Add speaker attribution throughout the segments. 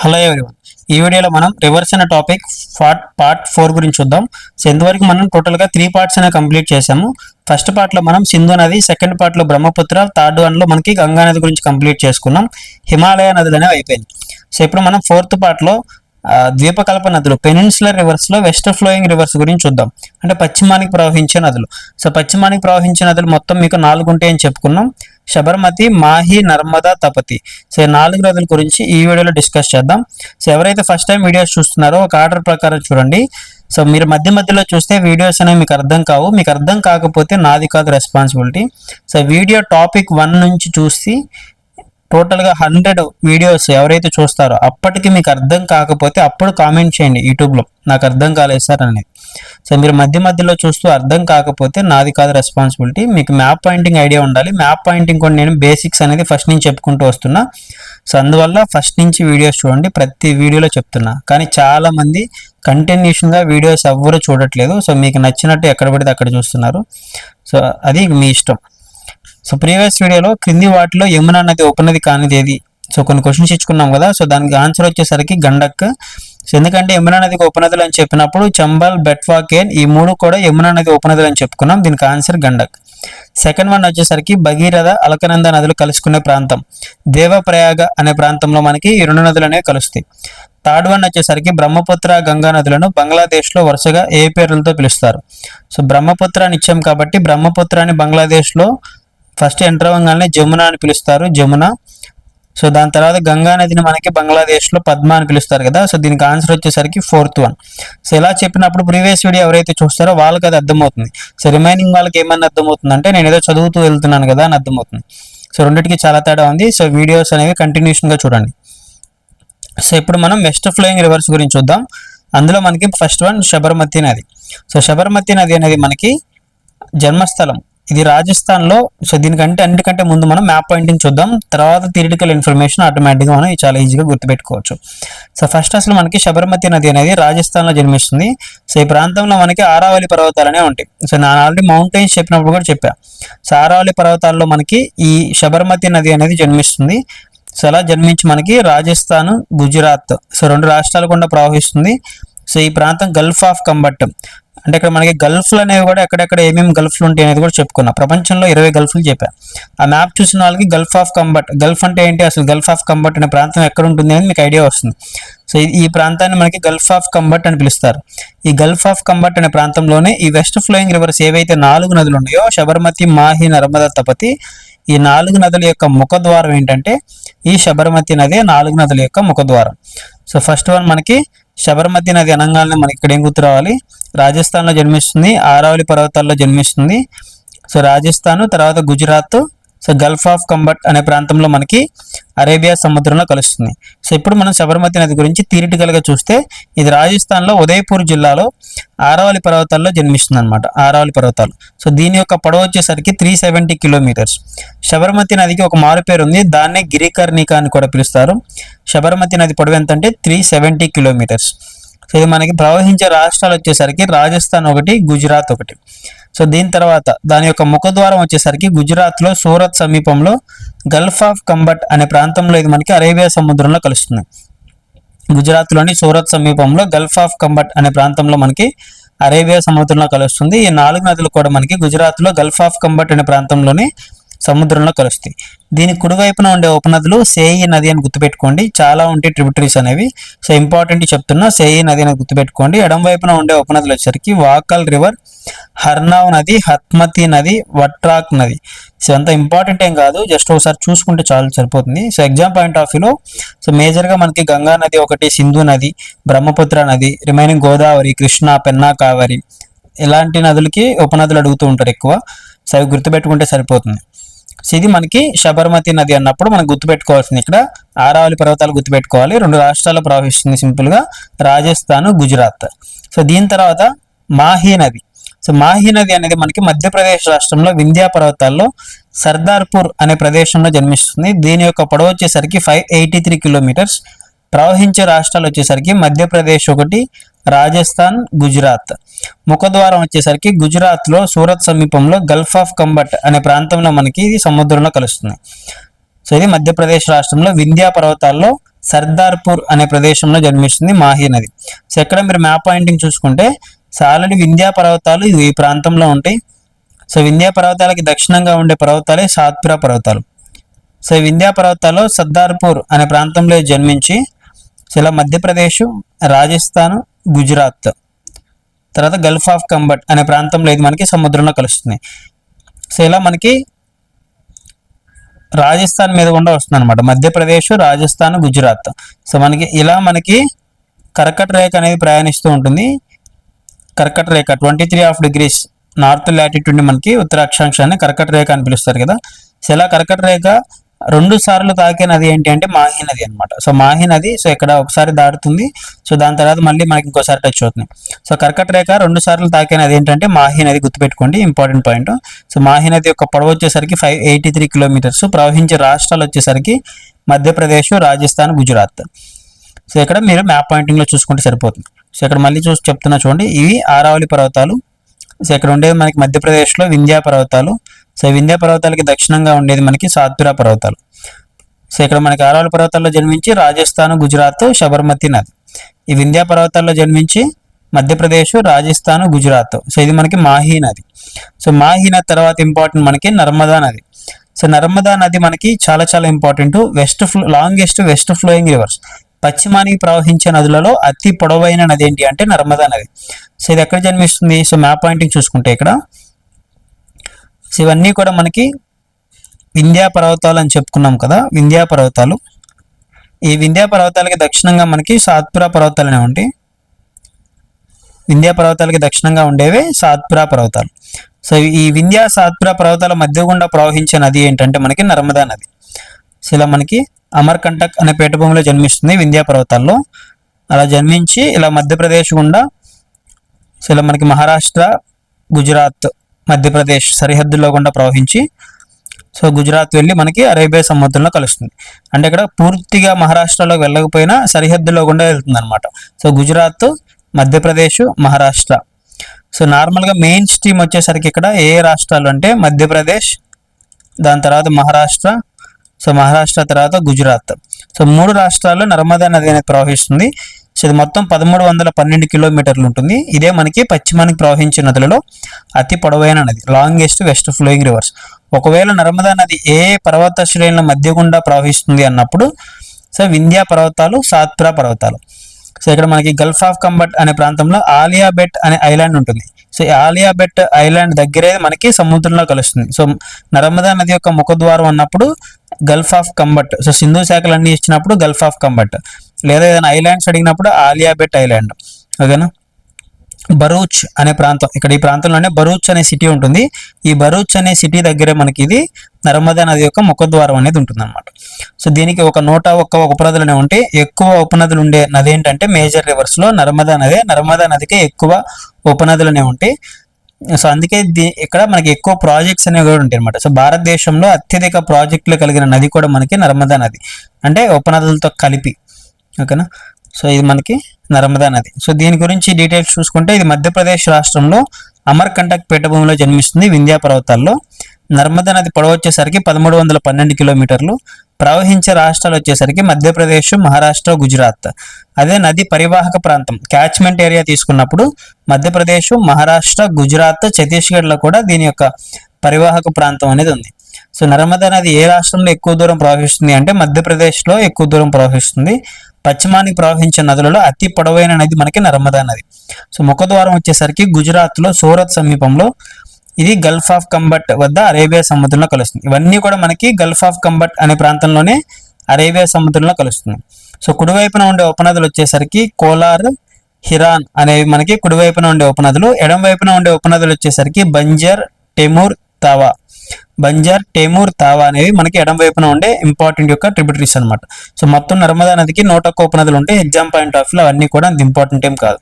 Speaker 1: Hello everyone ఈ వీడియోలో మనం రివర్స్ అనే టాపిక్ పార్ట్ పార్ట్ ఫోర్ గురించి చూద్దాం. సో ఇంతవరకు మనం టోటల్గా త్రీ పార్ట్స్ అనేవి కంప్లీట్ చేసాము ఫస్ట్ పార్ట్లో మనం సింధు నది సెకండ్ పార్ట్లో బ్రహ్మపుత్ర థర్డ్ వన్లో మనకి గంగా నది గురించి కంప్లీట్ చేసుకున్నాం. హిమాలయ నదులు అనేవి అయిపోయింది. సో ఇప్పుడు మనం ఫోర్త్ పార్ట్లో ద్వీపకల్ప నదులు. పెనిన్సులర్ రివర్స్లో వెస్ట్ ఫ్లోయింగ్ రివర్స్ గురించి చూద్దాం. అంటే పశ్చిమానికి ప్రవహించే నదులు. సో పశ్చిమానికి ప్రవహించే నదులు మొత్తం మీకు నాలుగు ఉంటాయని చెప్పుకున్నాం. శబర్మతి మాహి నర్మదా తపతి. సో నాలుగు నదుల గురించి ఈ వీడియోలో డిస్కస్ చేద్దాం. సో ఎవరైతే ఫస్ట్ టైం వీడియోస్ చూస్తున్నారో ఒక ఆర్డర్ ప్రకారం చూడండి. సో మీరు మధ్య మధ్యలో చూస్తే వీడియోస్ అనేవి మీకు అర్థం కావు. మీకు అర్థం కాకపోతే నాది కాదు responsibility so video topic one నుంచి చూసి టోటల్గా హండ్రెడ్ వీడియోస్ ఎవరైతే చూస్తారో అప్పటికి మీకు అర్థం కాకపోతే అప్పుడు కామెంట్ చేయండి యూట్యూబ్లో. నాకు అర్థం కాలేదు సార్ అనేది. సో మీరు మధ్య మధ్యలో చూస్తూ అర్థం కాకపోతే నాది కాదు రెస్పాన్సిబిలిటీ. మీకు మ్యాప్ పాయింటింగ్ ఐడియా ఉండాలి. మ్యాప్ పాయింటింగ్ కూడా నేను బేసిక్స్ అనేది ఫస్ట్ నుంచి చెప్పుకుంటూ వస్తున్నా. సో అందువల్ల ఫస్ట్ నుంచి వీడియోస్ చూడండి. ప్రతి వీడియోలో చెప్తున్నా. కానీ చాలామంది కంటిన్యూషన్గా వీడియోస్ ఎవ్వరూ చూడట్లేదు. సో మీకు నచ్చినట్టు ఎక్కడ పడితే అక్కడ చూస్తున్నారు. సో అది మీ ఇష్టం. సో ప్రీవియస్ వీడియోలో క్రింది వాటిలో యమునా నది ఉపనది కానిది ఏది? సో కొన్ని క్వశ్చన్స్ ఇచ్చుకున్నాం కదా. సో దానికి ఆన్సర్ వచ్చేసరికి గండక్. సో ఎందుకంటే యమునా నదికి ఉపనదులు అని చెప్పినప్పుడు చంబల్ బెట్వా కేన్ ఈ మూడు కూడా యమునా నది ఉపనదులు అని చెప్పుకున్నాం. దీనికి ఆన్సర్ గండక్. సెకండ్ వన్ వచ్చేసరికి భగీరథ అలకనంద నదులు కలుసుకునే ప్రాంతం. దేవప్రయాగ అనే ప్రాంతంలో మనకి ఈ రెండు నదులు అనేవి కలుస్తాయి. థర్డ్ వన్ వచ్చేసరికి బ్రహ్మపుత్ర గంగా నదులను బంగ్లాదేశ్లో వరుసగా ఏ పేర్లతో పిలుస్తారు? సో బ్రహ్మపుత్ర అని ఇచ్చాం కాబట్టి బ్రహ్మపుత్ర అని బంగ్లాదేశ్లో ఫస్ట్ ఎంటర్ అవ్వగానే జమున అని పిలుస్తారు జమున. సో దాని తర్వాత గంగా నదిని మనకి బంగ్లాదేశ్లో పద్మ అని పిలుస్తారు కదా సో దీనికి ఆన్సర్ వచ్చేసరికి ఫోర్త్ వన్. సో ఇలా చెప్పినప్పుడు ప్రీవియస్ వీడియో ఎవరైతే చూస్తారో వాళ్ళకి అది అర్థమవుతుంది. సో రిమైనింగ్ వాళ్ళకి ఏమన్నా అర్థమవుతుంది అంటే నేను ఏదో చదువుతూ వెళ్తున్నాను కదా అని అర్థమవుతుంది. సో రెండింటికి చాలా తేడా ఉంది. సో వీడియోస్ అనేవి కంటిన్యూషన్గా చూడండి. సో ఇప్పుడు మనం వెస్ట్ ఫ్లోయింగ్ రివర్స్ గురించి చూద్దాం. అందులో మనకి ఫస్ట్ వన్ శబర్మతి నది. సో శబర్మతి నది అనేది మనకి జన్మస్థలం. ఇది రాజస్థాన్లో సో దీనికంటే అన్నిటికంటే ముందు మనం మ్యాప్ పాయింటింగ్ చూద్దాం. తర్వాత థిరిటికల్ ఇన్ఫర్మేషన్ ఆటోమేటిక్గా మనం చాలా ఈజీగా గుర్తుపెట్టుకోవచ్చు. సో ఫస్ట్ అసలు మనకి శబర్మతి నది అనేది రాజస్థాన్లో జన్మిస్తుంది. సో ఈ ప్రాంతంలో మనకి ఆరావళి పర్వతాలనే ఉంటాయి. సో నేను ఆల్రెడీ మౌంటైన్స్ చెప్పినప్పుడు కూడా చెప్పా. సో ఆరావళి పర్వతాల్లో మనకి ఈ శబర్మతి నది అనేది జన్మిస్తుంది. సో అలా జన్మించి మనకి రాజస్థాన్ గుజరాత్ సో రెండు రాష్ట్రాలు గుండా ప్రవహిస్తుంది. సో ఈ ప్రాంతం గల్ఫ్ ఆఫ్ కంబట్టం అంటే ఇక్కడ మనకి గల్ఫ్లు అనేవి కూడా ఎక్కడెక్కడ ఏమేమి గల్ఫ్లు ఉంటాయి అనేది కూడా చెప్పుకున్నా. ప్రపంచంలో ఇరవై గల్ఫ్లు చెప్పా. ఆ మ్యాప్ చూసిన వాళ్ళకి గల్ఫ్ ఆఫ్ కంబట్ గల్ఫ్ అంటే ఏంటి? అసలు గల్ఫ్ ఆఫ్ కంబట్ అనే ప్రాంతం ఎక్కడ ఉంటుంది అనేది మీకు ఐడియా వస్తుంది. సో ఈ- ప్రాంతాన్ని మనకి గల్ఫ్ ఆఫ్ కంబట్ అని పిలుస్తారు. ఈ గల్ఫ్ ఆఫ్ కంబట్ అనే ప్రాంతంలోనే ఈ వెస్ట్ ఫ్లోయింగ్ రివర్స్ ఏవైతే నాలుగు నదులు ఉన్నాయో శబర్మతి మాహి నర్మద తపతి ఈ నాలుగు నదుల యొక్క ముఖద్వారం ఏంటంటే ఈ శబర్మతి నది నాలుగు నదుల యొక్క ముఖద్వారం. సో ఫస్ట్ వన్ మనకి శబర్మతి నది అనంగానే మనకి ఇక్కడ ఏం గుర్తు రావాలి రాజస్థాన్లో జన్మిస్తుంది ఆరావళి పర్వతాల్లో జన్మిస్తుంది. సో రాజస్థాన్ తర్వాత Gujarat so gulf of Khambhat అనే ప్రాంతంలో మనకి అరేబియా సముద్రంలో కలుస్తుంది. సో ఇప్పుడు మనం శబర్మతి నది గురించి theoretical చూస్తే ఇది రాజస్థాన్లో ఉదయపూర్ జిల్లాలో ఆరావళి పర్వతాల్లో జన్మిస్తుంది అనమాట ఆరావళి పర్వతాలు. సో దీని యొక్క పొడవు వచ్చేసరికి త్రీ సెవెంటీ కిలోమీటర్స్ శబర్మతి నదికి ఒక మారు పేరు ఉంది దాన్నే గిరికర్ణిక అని కూడా పిలుస్తారు. శబర్మతి నది పొడవు ఎంత అంటే త్రీ సెవెంటీ కిలోమీటర్స్ సో ఇది మనకి ప్రవహించే రాష్ట్రాలు వచ్చేసరికి రాజస్థాన్ ఒకటి గుజరాత్ ఒకటి. సో దీని తర్వాత దాని యొక్క ముఖద్వారం వచ్చేసరికి గుజరాత్లో సూరత్ సమీపంలో గల్ఫ్ ఆఫ్ కంబట్ అనే ప్రాంతంలో ఇది మనకి అరేబియా సముద్రంలో కలుస్తుంది. గుజరాత్లోని సూరత్ సమీపంలో గల్ఫ్ ఆఫ్ కంబట్ అనే ప్రాంతంలో మనకి అరేబియా సముద్రంలో కలుస్తుంది. ఈ నాలుగు నదులు కూడా మనకి గుజరాత్లో గల్ఫ్ ఆఫ్ కంబట్ అనే ప్రాంతంలోనే సముద్రంలో కలుస్తాయి. దీని కుడివైపున ఉండే ఉపనదులు సేయి నది అని గుర్తుపెట్టుకోండి. చాలా ఉంటాయి ట్రిబ్యూటరీస్ అనేవి. సో ఇంపార్టెంట్ చెప్తున్నా సేయి నది అని గుర్తుపెట్టుకోండి. ఎడం వైపున ఉండే ఉపనదులు వచ్చేసరికి వాకల్ రివర్ హర్నావ్ నది హత్మతి నది వట్రాక్ నది. సో అంత ఇంపార్టెంట్ ఏం కాదు. జస్ట్ ఒకసారి చూసుకుంటే చాలు సరిపోతుంది. సో ఎగ్జామ్ పాయింట్ ఆఫ్ వ్యూలో సో మేజర్గా మనకి గంగా నది ఒకటి సింధు నది బ్రహ్మపుత్ర నది రిమైనింగ్ గోదావరి కృష్ణ పెన్నా కావరి ఇలాంటి నదులకి ఉపనదులు అడుగుతూ ఉంటారు ఎక్కువ. సో అవి గుర్తుపెట్టుకుంటే సరిపోతుంది. సో ఇది మనకి శబర్మతి నది అన్నప్పుడు మనం గుర్తుపెట్టుకోవాల్సింది ఇక్కడ. ఆరావళి పర్వతాలు గుర్తుపెట్టుకోవాలి. రెండు రాష్ట్రాల్లో ప్రవహిస్తుంది సింపుల్గా. రాజస్థాన్ గుజరాత్. సో దీని తర్వాత మాహీ నది. సో మాహీ నది అనేది మనకి మధ్యప్రదేశ్ రాష్ట్రంలో వింధ్యా పర్వతాల్లో సర్దార్పూర్ అనే ప్రదేశంలో జన్మిస్తుంది. దీని యొక్క పొడవు వచ్చేసరికి ఫైవ్ ఎయిటీ త్రీ కిలోమీటర్స్ ప్రవహించే రాష్ట్రాలు వచ్చేసరికి మధ్యప్రదేశ్ ఒకటి రాజస్థాన్ గుజరాత్. ముఖద్వారం వచ్చేసరికి గుజరాత్లో సూరత్ సమీపంలో గల్ఫ్ ఆఫ్ కంబట్ అనే ప్రాంతంలో మనకి ఇది సముద్రంలో కలుస్తుంది. సో ఇది మధ్యప్రదేశ్ రాష్ట్రంలో వింధ్యా పర్వతాల్లో సర్దార్పూర్ అనే ప్రదేశంలో జన్మిస్తుంది మాహీ నది. సో ఎక్కడ మీరు మ్యాప్ పాయింటింగ్ చూసుకుంటే సో ఆల్రెడీ వింధ్యా పర్వతాలు ఇది ఈ ప్రాంతంలో ఉంటాయి. సో వింధ్యా పర్వతాలకి దక్షిణంగా ఉండే పర్వతాలే సాత్పురా పర్వతాలు. సో వింధ్యా పర్వతాల్లో సర్దార్పూర్ అనే ప్రాంతంలో జన్మించి సో ఇలా మధ్యప్రదేశ్ రాజస్థాన్ గుజరాత్. తర్వాత గల్ఫ్ ఆఫ్ కంబట్ అనే ప్రాంతంలో ఇది మనకి సముద్రంలో కలుస్తుంది. సో ఇలా మనకి రాజస్థాన్ మీద కూడా వస్తుంది అనమాట మధ్యప్రదేశ్ రాజస్థాన్ గుజరాత్. సో మనకి ఇలా మనకి కర్కట రేఖ అనేది ప్రయాణిస్తూ ఉంటుంది. కర్కట రేఖ twenty three of degrees north latitude మనకి ఉత్తరాక్షాంశాన్ని కర్కట రేఖ అని పిలుస్తారు కదా. సో ఇలా కర్కట రేఖ రెండు సార్లు తాకే నది ఏంటి అంటే మాహి నది అనమాట సో మాహి నది సో ఇక్కడ ఒకసారి దాటుతుంది. సో దాని తర్వాత మళ్ళీ మనకి ఇంకోసారి టచ్ అవుతుంది. సో కర్కట రేఖ రెండు సార్లు తాకే నది ఏంటంటే మాహి నది గుర్తుపెట్టుకోండి ఇంపార్టెంట్ పాయింట్ సో మాహి నది యొక్క పొడవు వచ్చేసరికి ఫైవ్ ఎయిటీ త్రీ కిలోమీటర్స్ ప్రవహించే రాష్ట్రాలు వచ్చేసరికి మధ్యప్రదేశ్ రాజస్థాన్ గుజరాత్. సో ఇక్కడ మీరు మ్యాప్ పాయింటింగ్లో చూసుకుంటే సరిపోతుంది. సో ఇక్కడ మళ్ళీ చూసి చెప్తున్నా చూడండి ఇవి ఆరావళి పర్వతాలు. సో ఇక్కడ ఉండేది మనకి మధ్యప్రదేశ్లో వింధ్యా పర్వతాలు. సో వింధ్యా పర్వతాలకి దక్షిణంగా ఉండేది మనకి సాత్పురా పర్వతాలు. సో ఇక్కడ మనకి ఆరావళి పర్వతాల్లో జన్మించి రాజస్థాన్ గుజరాత్ శబర్మతి నది. ఈ వింధ్యా పర్వతాల్లో జన్మించి మధ్యప్రదేశ్ రాజస్థాన్ గుజరాత్. సో ఇది మనకి మాహీ నది. సో మాహీ నది తర్వాత ఇంపార్టెంట్ మనకి నర్మదా నది. సో నర్మదా నది మనకి చాలా చాలా important west flow longest west flowing rivers పశ్చిమానికి ప్రవహించే నదులలో అతి పొడవైన నది ఏంటి అంటే నర్మదా నది. సో ఇది ఎక్కడ జన్మిస్తుంది? సో మ్యాప్ పాయింటింగ్ చూసుకుంటే ఇక్కడ. సో ఇవన్నీ కూడా మనకి వింధ్యా పర్వతాలు అని చెప్పుకున్నాం కదా వింధ్యా పర్వతాలు. ఈ వింధ్యా పర్వతాలకి దక్షిణంగా మనకి సాత్పురా పర్వతాలు అనేవి ఉంటాయి వింధ్యా పర్వతాలకి దక్షిణంగా ఉండేవి సాత్పురా పర్వతాలు. సో ఈ వింధ్యా సాత్పురా పర్వతాల మధ్య గుండా ప్రవహించే నది ఏంటంటే మనకి నర్మదా నది. సో ఇలా మనకి అమర్కంటక్ అనే పీఠభూమిలో జన్మిస్తుంది వింధ్యా పర్వతాల్లో. అలా జన్మించి ఇలా మధ్యప్రదేశ్ గుండా సో ఇలా మనకి మహారాష్ట్ర గుజరాత్ మధ్యప్రదేశ్ సరిహద్దుల్లో గుండా ప్రవహించి సో గుజరాత్ వెళ్ళి మనకి అరేబియా సముద్రంలో కలుస్తుంది. అంటే ఇక్కడ పూర్తిగా మహారాష్ట్రలోకి వెళ్ళకపోయినా సరిహద్దులో గుండా వెళ్తుంది అనమాట సో గుజరాత్ మధ్యప్రదేశ్ మహారాష్ట్ర. సో నార్మల్గా మెయిన్ స్ట్రీమ్ వచ్చేసరికి ఇక్కడ ఏ రాష్ట్రాలు అంటే మధ్యప్రదేశ్ దాని తర్వాత మహారాష్ట్ర సో మహారాష్ట్ర తర్వాత గుజరాత్. సో మూడు రాష్ట్రాల్లో నర్మదా నది అనేది ప్రవహిస్తుంది. సో ఇది మొత్తం పదమూడు వందల పన్నెండు కిలోమీటర్లు ఉంటుంది. ఇదే మనకి పశ్చిమానికి ప్రవహించే నదులలో అతి పొడవైన నది లాంగెస్ట్ వెస్ట్ ఫ్లోయింగ్ రివర్స్. ఒకవేళ నర్మదా నది ఏ పర్వత శ్రేణుల మధ్య గుండా ప్రవహిస్తుంది అన్నప్పుడు సో వింధ్యా పర్వతాలు సాత్పురా పర్వతాలు. సో ఇక్కడ మనకి గల్ఫ్ ఆఫ్ కంబట్ అనే ప్రాంతంలో ఆలియా బెట్ అనే ఐలాండ్ ఉంటుంది. సో ఈ ఆలియా బెట్ ఐలాండ్ దగ్గరే మనకి సముద్రంలో కలుస్తుంది. సో నర్మదా నది యొక్క ముఖద్వారం అన్నప్పుడు gulf of Khambhat so Sindhu శాఖలు అన్ని ఇచ్చినప్పుడు గల్ఫ్ ఆఫ్ కంబట్ లేదా ఏదైనా ఐలాండ్స్ అడిగినప్పుడు ఆలియా బెట్ ఐలాండ్ ఓకేనా? బరూచ్ అనే ప్రాంతం. ఇక్కడ ఈ ప్రాంతంలోనే బరూచ్ అనే సిటీ ఉంటుంది. ఈ బరూచ్ అనే సిటీ దగ్గరే మనకి ఇది నర్మదా నది యొక్క ముఖద్వారం అనేది ఉంటుంది అనమాట సో దీనికి ఒక నూట ఒక్క ఉపనదులనే ఉంటే ఎక్కువ ఉపనదులు ఉండే నది ఏంటంటే మేజర్ రివర్స్లో నర్మదా నదే. నర్మదా నదికి ఎక్కువ ఉపనదులు అనేవి ఉంటాయి. సో అందుకే దీ- ఇక్కడ మనకి ఎక్కువ ప్రాజెక్ట్స్ అనేవి కూడా ఉంటాయి అనమాట సో భారతదేశంలో అత్యధిక ప్రాజెక్టులు కలిగిన నది కూడా మనకి నర్మదా నది. అంటే ఉపనదులతో కలిపి. ఓకేనా? సో ఇది మనకి నర్మదా నది. సో దీని గురించి డీటెయిల్స్ చూసుకుంటే ఇది మధ్యప్రదేశ్ రాష్ట్రంలో అమర్కంటక్ పీఠభూమిలో జన్మిస్తుంది వింధ్యా పర్వతాల్లో. నర్మదా నది పొడవు వచ్చేసరికి పదమూడు వందల పన్నెండు కిలోమీటర్లు. ప్రవహించే రాష్ట్రాలు వచ్చేసరికి మధ్యప్రదేశ్ మహారాష్ట్ర గుజరాత్. అదే నది పరివాహక ప్రాంతం. క్యాచ్మెంట్ ఏరియా తీసుకున్నప్పుడు మధ్యప్రదేశ్ మహారాష్ట్ర గుజరాత్ ఛత్తీస్గఢ్లో కూడా దీని యొక్క పరివాహక ప్రాంతం అనేది ఉంది. సో నర్మదా నది ఏ రాష్ట్రంలో ఎక్కువ దూరం ప్రవహిస్తుంది అంటే మధ్యప్రదేశ్లో ఎక్కువ దూరం ప్రవహిస్తుంది. పశ్చిమానికి ప్రవహించే నదులలో అతి పొడవైన నది మనకి నర్మదా నది. సో ముఖద్వారం వచ్చేసరికి గుజరాత్లో సూరత్ సమీపంలో ఇది గల్ఫ్ ఆఫ్ కంబట్ వద్ద అరేబియా సముద్రంలో కలుస్తుంది. ఇవన్నీ కూడా మనకి గల్ఫ్ ఆఫ్ కంబట్ అనే ప్రాంతంలోనే అరేబియా సముద్రంలో కలుస్తుంది సో కుడివైపున ఉండే ఉపనదులు వచ్చేసరికి కోలార్ హిరాన్ అనేవి మనకి కుడివైపున ఉండే ఉపనదులు ఎడం వైపున ఉండే ఉపనదులు వచ్చేసరికి బంజర్ టెమూర్ తావా. బంజార్ టేమూర్ తావా అనేవి మనకి ఎడం వైపున ఉండే ఇంపార్టెంట్ యొక్క ట్రిబ్యూటరీస్ అన్నమాట. సో మొత్తం నర్మదా నదికి నూట ఒక్క ఉపనదులు ఉంటే ఎగ్జామ్ పాయింట్ ఆఫ్లో అవన్నీ కూడా అంత ఇంపార్టెంట్ ఏం కాదు.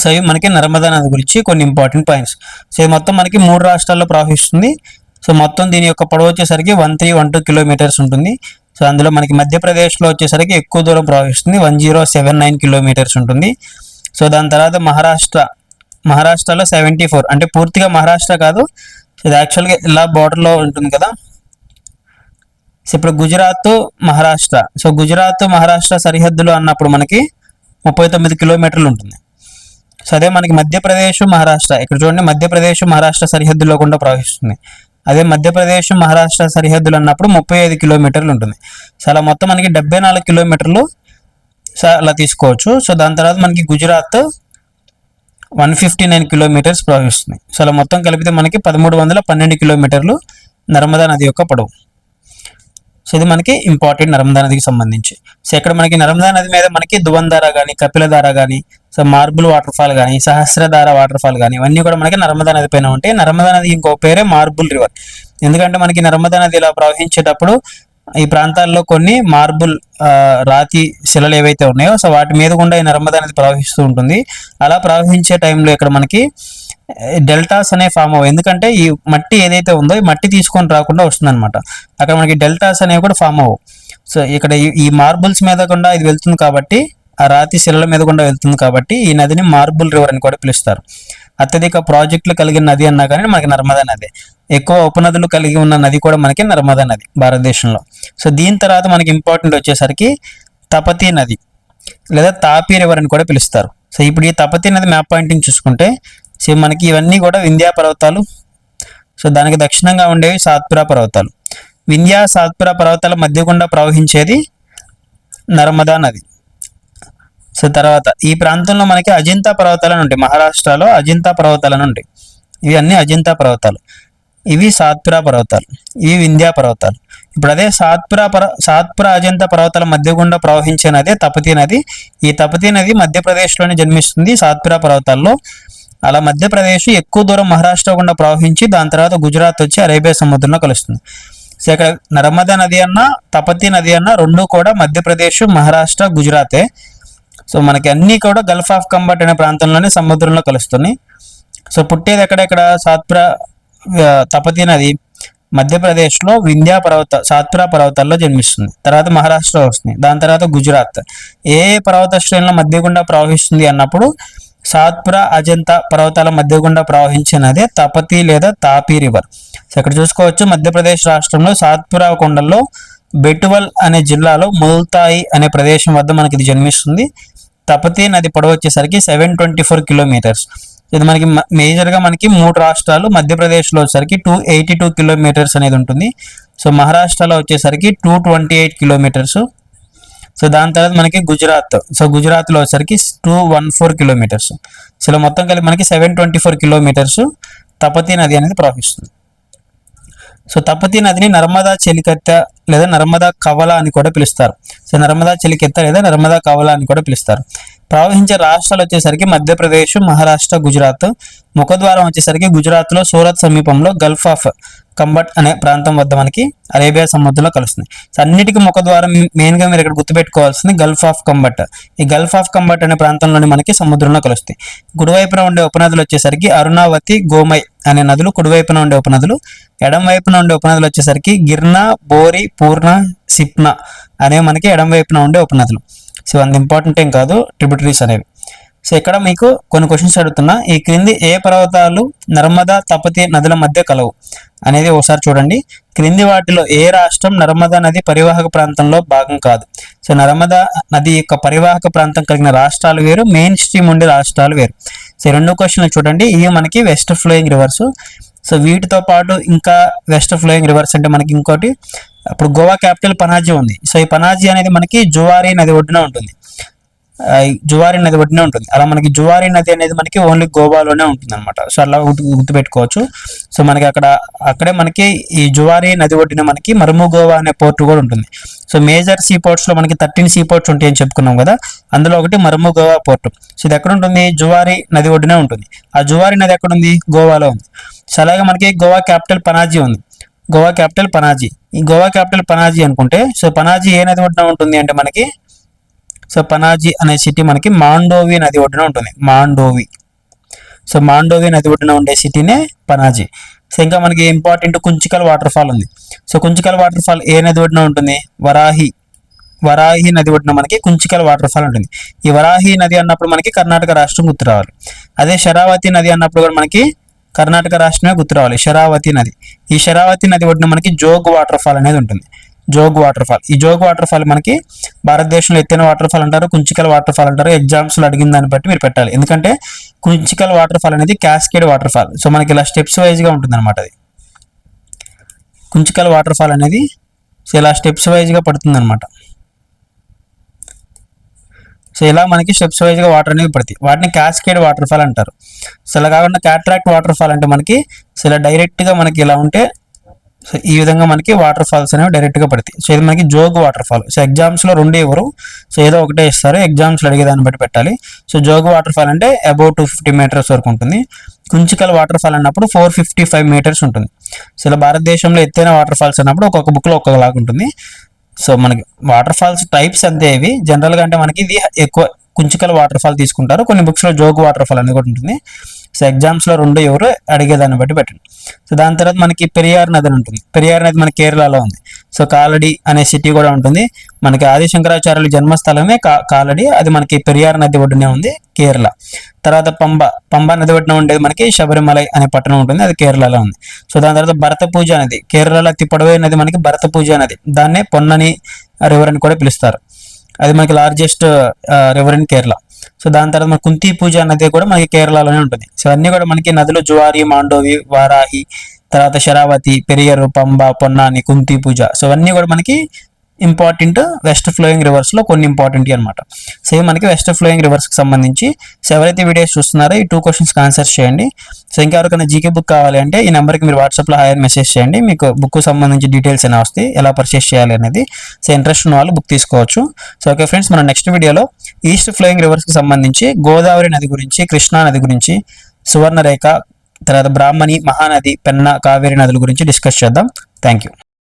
Speaker 1: సో ఇవి మనకి నర్మదా నది గురించి కొన్ని ఇంపార్టెంట్ పాయింట్స్ సో ఇది మొత్తం మనకి మూడు రాష్ట్రాల్లో ప్రవహిస్తుంది. సో మొత్తం దీని యొక్క పొడవు వచ్చేసరికి one three one two kilometres ఉంటుంది. సో అందులో మనకి మధ్యప్రదేశ్లో వచ్చేసరికి ఎక్కువ దూరం ప్రవహిస్తుంది. One zero seven nine kilometres ఉంటుంది. సో దాని తర్వాత మహారాష్ట్ర. మహారాష్ట్రలో సెవెంటీ ఫోర్. అంటే పూర్తిగా మహారాష్ట్ర కాదు ఇది యాక్చువల్గా ఇలా బార్డర్లో ఉంటుంది కదా. సో ఇప్పుడు గుజరాత్ మహారాష్ట్ర. సో గుజరాత్ మహారాష్ట్ర సరిహద్దులు అన్నప్పుడు మనకి ముప్పై తొమ్మిది కిలోమీటర్లు ఉంటుంది. సో అదే మనకి మధ్యప్రదేశ్ మహారాష్ట్ర. ఇక్కడ చూడండి మధ్యప్రదేశ్ మహారాష్ట్ర సరిహద్దులో కూడా ప్రవహిస్తుంది. అదే మధ్యప్రదేశ్ మహారాష్ట్ర సరిహద్దులు అన్నప్పుడు ముప్పై ఐదు కిలోమీటర్లు ఉంటుంది. సో అలా మొత్తం మనకి డెబ్బై నాలుగు కిలోమీటర్లు సో అలా తీసుకోవచ్చు. సో దాని తర్వాత మనకి Gujarat one fifty nine kilometres ప్రవహిస్తుంది. సో అలా మొత్తం కలిపితే మనకి పదమూడు వందల పన్నెండు కిలోమీటర్లు నర్మదా నది యొక్క పొడవు. సో ఇది మనకి ఇంపార్టెంట్ నర్మదా నదికి సంబంధించి. సో ఇక్కడ మనకి నర్మదా నది మీద మనకి ధువంధార కానీ కపిలధార కానీ సో మార్బుల్ వాటర్ ఫాల్ కానీ సహస్రధార వాటర్ ఫాల్ కానీ ఇవన్నీ కూడా మనకి నర్మదా నది పైన ఉంటాయి. నర్మదా నది ఇంకో పేరే మార్బుల్ రివర్. ఎందుకంటే మనకి నర్మదా నది ఇలా ప్రవహించేటప్పుడు ఈ ప్రాంతాల్లో కొన్ని మార్బుల్ రాతి శిలలు ఏవైతే ఉన్నాయో సో వాటి మీద గుండా ఈ నర్మద అనేది ప్రవహిస్తూ ఉంటుంది. అలా ప్రవహించే టైంలో ఇక్కడ మనకి డెల్టాస్ అనే ఫామ్ అవ్వ ఎందుకంటే ఈ మట్టి ఏదైతే ఉందో ఈ మట్టి తీసుకొని రాకుండా వస్తుందన్నమాట. అక్కడ మనకి డెల్టాస్ అనేవి కూడా ఫామ్ అవ్వవు. సో ఇక్కడ ఈ- ఈ మార్బుల్స్ మీద గుండా ఇది వెళ్తుంది కాబట్టి ఆ రాతి శిలల మీద గుండా వెళ్తుంది కాబట్టి ఈ నదిని మార్బుల్ రివర్ అని కూడా పిలుస్తారు. అత్యధిక ప్రాజెక్టులు కలిగిన నది అన్నా కానీ మనకి నర్మదా నది. ఎక్కువ ఉపనదులు కలిగి ఉన్న నది కూడా మనకి నర్మదా నది భారతదేశంలో. సో దీని తర్వాత మనకి ఇంపార్టెంట్ వచ్చేసరికి తపతి నది లేదా తాపీ రివర్ అని కూడా పిలుస్తారు. సో ఇప్పుడు ఈ తపతి నది మ్యాప్ పాయింటింగ్ చూసుకుంటే సో మనకి ఇవన్నీ కూడా వింధ్యా పర్వతాలు. సో దానికి దక్షిణంగా ఉండేవి సాత్పురా పర్వతాలు. వింధ్యా సాత్పురా పర్వతాల మధ్య గుండా ప్రవహించేది నర్మదా నది. సో తర్వాత ఈ ప్రాంతంలో మనకి అజింతా పర్వతాలను ఉంటాయి. మహారాష్ట్రలో అజింతా పర్వతాలను ఉంటాయి. ఇవి అన్ని అజింతా పర్వతాలు. ఇవి సాత్పురా పర్వతాలు. ఇవి వింధ్యా పర్వతాలు. ఇప్పుడు అదే సాత్పురా పర్వ సాత్పురా అజంతా పర్వతాల మధ్య గుండా ప్రవహించే నది తపతి నది. ఈ తపతి నది మధ్యప్రదేశ్లోనే జన్మిస్తుంది సాత్పురా పర్వతాల్లో. అలా మధ్యప్రదేశ్ ఎక్కువ దూరం మహారాష్ట్ర గుండా ప్రవహించి దాని తర్వాత గుజరాత్ వచ్చి అరేబియా సముద్రంలో కలుస్తుంది. సో ఇక్కడ నర్మదా నది అన్న తపతి నది అన్న రెండు కూడా మధ్యప్రదేశ్ మహారాష్ట్ర గుజరాతే. సో మనకి అన్నీ కూడా గల్ఫ్ ఆఫ్ కంబట్ అనే ప్రాంతంలోనే సముద్రంలో కలుస్తున్నాయి సో పుట్టేది ఎక్కడెక్కడ? సాత్పురా తపతి నది మధ్యప్రదేశ్లో వింధ్యా పర్వత సాత్పురా పర్వతాల్లో జన్మిస్తుంది. తర్వాత మహారాష్ట్ర వస్తుంది. దాని తర్వాత గుజరాత్. ఏ పర్వత శ్రేణుల మధ్య గుండా ప్రవహిస్తుంది అన్నప్పుడు సాత్పురా అజంతా పర్వతాల మధ్య గుండా ప్రవహించే నదే తపతి లేదా తాపీ రివర్. సో ఇక్కడ చూసుకోవచ్చు మధ్యప్రదేశ్ రాష్ట్రంలో సాత్పురా కొండల్లో బెటువల్ అనే జిల్లాలో ముల్తాయి అనే ప్రదేశం వద్ద మనకి ఇది జన్మిస్తుంది. తపతి నది పొడవు వచ్చేసరికి సెవెన్ ట్వంటీ ఫోర్ కిలోమీటర్స్. ఇది మనకి మేజర్గా మనకి మూడు రాష్ట్రాలు మధ్యప్రదేశ్లో వచ్చేసరికి టూ ఎయిటీ టూ కిలోమీటర్స్ అనేది ఉంటుంది. సో మహారాష్ట్రలో వచ్చేసరికి two twenty eight kilometres. So దాని తర్వాత మనకి గుజరాత్. సో గుజరాత్లో వచ్చేసరికి two one four kilometres. So ఇలా మొత్తం కలిపి మనకి seven twenty four kilometres Tapti నది అనేది ప్రవహిస్తుంది. సో తపతి నదిని నర్మదా చెలికత్తె లేదా నర్మదా కవల అని కూడా పిలుస్తారు. సో నర్మదా చెలికెత్త లేదా నర్మదా కవల అని కూడా పిలుస్తారు. ప్రవహించే రాష్ట్రాలు వచ్చేసరికి మధ్యప్రదేశ్ మహారాష్ట్ర గుజరాత్. ముఖద్వారం వచ్చేసరికి గుజరాత్లో సూరత్ సమీపంలో గల్ఫ్ ఆఫ్ కంబట్ అనే ప్రాంతం వద్ద మనకి అరేబియా సముద్రంలో కలుస్తుంది. సో అన్నిటికీ ముఖద్వారం మెయిన్గా మీరు ఇక్కడ గుర్తుపెట్టుకోవాల్సింది గల్ఫ్ ఆఫ్ కంబట్. ఈ గల్ఫ్ ఆఫ్ కంబట్ అనే ప్రాంతంలోని మనకి సముద్రంలో కలుస్తాయి. కుడివైపున ఉండే ఉపనదులు వచ్చేసరికి అరుణావతి గోమై అనే నదులు కుడివైపున ఉండే ఉపనదులు ఎడం వైపున ఉండే ఉపనదులు వచ్చేసరికి గిర్నా బోరి పూర్ణ సిప్న అనేవి మనకి ఎడం వైపున ఉండే ఉపనదులు. సో అంత ఇంపార్టెంట్ ఏం కాదు ట్రిబ్యూటరీస్ అనేవి. సో ఇక్కడ మీకు కొన్ని క్వశ్చన్స్ అడుగుతున్నా. ఈ క్రింది ఏ పర్వతాలు నర్మదా తపతి నదుల మధ్య కలవు అనేది ఒకసారి చూడండి. క్రింది వాటిలో ఏ రాష్ట్రం నర్మదా నది పరివాహక ప్రాంతంలో భాగం కాదు? సో నర్మదా నది యొక్క పరివాహక ప్రాంతం కలిగిన రాష్ట్రాలు వేరు మెయిన్ స్ట్రీమ్ ఉండే రాష్ట్రాలు వేరు. సో రెండు క్వశ్చన్లు చూడండి. ఇవి మనకి వెస్ట్ ఫ్లోయింగ్ రివర్స్ సో వీటితో పాటు ఇంకా వెస్ట్ ఫ్లోయింగ్ రివర్స్ అంటే మనకి ఇంకోటి అప్పుడు గోవా క్యాపిటల్ పనాజీ ఉంది. సో ఈ పనాజీ అనేది మనకి జువారీ నది ఒడ్డున ఉంటుంది. జువారి నది ఒడ్డునే ఉంటుంది. అలా మనకి జువారి నది అనేది మనకి ఓన్లీ గోవాలోనే ఉంటుంది అనమాట సో అలా గుర్తుపెట్టుకోవచ్చు. సో మనకి అక్కడ అక్కడే మనకి ఈ జువారి నది ఒడ్డున మనకి మరుము గోవా అనే పోర్ట్ కూడా ఉంటుంది. సో మేజర్ సీ పోర్ట్స్లో మనకి థర్టీన్ సీ పోర్ట్స్ ఉంటాయని చెప్పుకున్నాం కదా అందులో ఒకటి మరుము గోవా పోర్ట్. సో ఇది ఎక్కడ ఉంటుంది? జువారి నది ఒడ్డునే ఉంటుంది. ఆ జువారి నది ఎక్కడ ఉంది? గోవాలో ఉంది. సో అలాగే మనకి గోవా క్యాపిటల్ పనాజీ ఉంది. గోవా క్యాపిటల్ పనాజీ. ఈ గోవా క్యాపిటల్ పనాజీ అనుకుంటే సో పనాజీ ఏ నది ఒడ్డున ఉంటుంది అంటే మనకి సో పనాజీ అనే సిటీ మనకి మాండోవి నది ఒడ్డున ఉంటుంది. మాండోవి. సో మాండోవి నది ఒడ్డున ఉండే సిటీనే పనాజీ. సో ఇంకా మనకి ఇంపార్టెంట్ కుంచికల్ వాటర్ ఫాల్ ఉంది. సో కుంచికల్ వాటర్ ఫాల్ ఏ నది ఒడ్డున ఉంటుంది? వరాహి. వరాహి నది ఒడ్డున మనకి కుంచికల్ వాటర్ ఫాల్ ఉంటుంది. ఈ వరాహి నది అన్నప్పుడు మనకి కర్ణాటక రాష్ట్రం గుర్తు రావాలి. అదే శరావతి నది అన్నప్పుడు కూడా మనకి కర్ణాటక రాష్ట్రమే గుర్తు రావాలి. శరావతి నది. ఈ శరావతి నది ఒడ్డున మనకి జోగ్ వాటర్ ఫాల్ అనేది ఉంటుంది. జోగ్ వాటర్ ఫాల్ ఈ జోగ్ వాటర్ ఫాల్ మనకి భారతదేశంలో ఎత్తైన వాటర్ ఫాల్ అంటారు కుంచికల్ వాటర్ ఫాల్ అంటారు. ఎగ్జామ్స్ అడిగిన దాన్ని బట్టి మీరు పెట్టాలి. ఎందుకంటే కుంచికల్ వాటర్ ఫాల్ అనేది క్యాస్కేడ్ వాటర్ ఫాల్ సో మనకి ఇలా స్టెప్స్ వైజ్గా ఉంటుంది అనమాట అది. కుంచికల్ వాటర్ ఫాల్ అనేది సో ఇలా స్టెప్స్ వైజ్గా పడుతుంది అనమాట సో ఇలా మనకి స్టెప్స్ వైజ్గా వాటర్ అనేవి పడతాయి. వాటిని క్యాస్కేడ్ వాటర్ ఫాల్ అంటారు. సో ఇలా కాకుండా క్యాట్రాక్ట్ వాటర్ ఫాల్ అంటే మనకి సో ఇలా డైరెక్ట్గా మనకి ఇలా ఉంటే సో ఈ విధంగా మనకి వాటర్ ఫాల్స్ అనేవి డైరెక్ట్గా పడతాయి. సో ఇది మనకి జోగ్ వాటర్ ఫాల్ సో ఎగ్జామ్స్లో రెండు ఎవరు? సో ఏదో ఒకటే ఇస్తారు. ఎగ్జామ్స్లో అడిగే దాన్ని బట్టి పెట్టాలి. సో జోగ్ వాటర్ ఫాల్ అంటే అబౌట్ టూ ఫిఫ్టీ మీటర్స్ వరకు ఉంటుంది. కుంచికల్ వాటర్ ఫాల్ అన్నప్పుడు ఫోర్ ఫిఫ్టీ ఫైవ్ మీటర్స్ ఉంటుంది. సో ఇలా భారతదేశంలో ఎత్తైన వాటర్ ఫాల్స్ అన్నప్పుడు ఒక్కొక్క బుక్లో ఒక్కొక్కలాగా ఉంటుంది. సో మనకి వాటర్ ఫాల్స్ టైప్స్ అంతే ఇవి. జనరల్గా అంటే మనకి ఇది ఎక్కువ కుంచికల్ వాటర్ ఫాల్ తీసుకుంటారు. కొన్ని బుక్స్లో జోగ్ వాటర్ ఫాల్ అనేది కూడా ఉంటుంది. సో ఎగ్జామ్స్లో రెండు ఎవరు అడిగేదాన్ని బట్టి పెట్టండి. సో దాని తర్వాత మనకి పెరియార్ నది ఉంటుంది. పెరియార్ నది మన కేరళలో ఉంది. సో కాలడి అనే సిటీ కూడా ఉంటుంది. మనకి ఆది శంకరాచార్యుల జన్మస్థలమే కా కాలడి. అది మనకి పెరియార్ నది ఒడ్డునే ఉంది కేరళ. తర్వాత పంబ పంబ నది ఒడ్డున ఉండేది మనకి శబరిమలై అనే పట్టణం ఉంటుంది. అది కేరళలో ఉంది. సో దాని తర్వాత భరత పూజ అనేది కేరళలో అతి పొడవైన నది మనకి భరత పూజ నది. దాన్నే పొన్నని రివర్ అని కూడా పిలుస్తారు. అది మనకి largest river in Kerala. So దాని తర్వాత మన కుంతి పూజ అనేది కూడా మనకి కేరళలోనే ఉంటుంది. సో అన్ని కూడా మనకి నదులు జువారి మాండోవి వారాహి తర్వాత శరావతి పెరియరు పంబ పొన్నాని కుంతి పూజ. సో అన్నీ కూడా మనకి ఇంపార్టెంట్ వెస్ట్ ఫ్లోయింగ్ రివర్స్లో కొన్ని ఇంపార్టెంట్ అనమాట సేమ్ మనకి వెస్ట్ ఫ్లోయింగ్ రివర్స్కి సంబంధించి. సో ఎవరైతే వీడియోస్ చూస్తున్నారో ఈ టూ క్వశ్చన్స్ ఆన్సర్స్ చేయండి. సో ఇంకా ఎవరికైనా జీకే బుక్ కావాలి అంటే ఈ నెంబర్కి మీరు వాట్సాప్లో హాయర్ మెసేజ్ చేయండి. మీకు బుక్ సంబంధించి డీటెయిల్స్ అయినా వస్తాయి. ఎలా పర్చేస్ చేయాలి అనేది. సో ఇంట్రెస్ట్ ఉన్న వాళ్ళు బుక్ తీసుకోవచ్చు. సో ఓకే ఫ్రెండ్స్ మన నెక్స్ట్ వీడియోలో ఈస్ట్ ఫ్లోయింగ్ రివర్స్కి సంబంధించి గోదావరి నది గురించి కృష్ణా నది గురించి సువర్ణరేఖ తర్వాత బ్రాహ్మణి మహానది పెన్నా కావేరి నదుల గురించి డిస్కస్ చేద్దాం. Thank you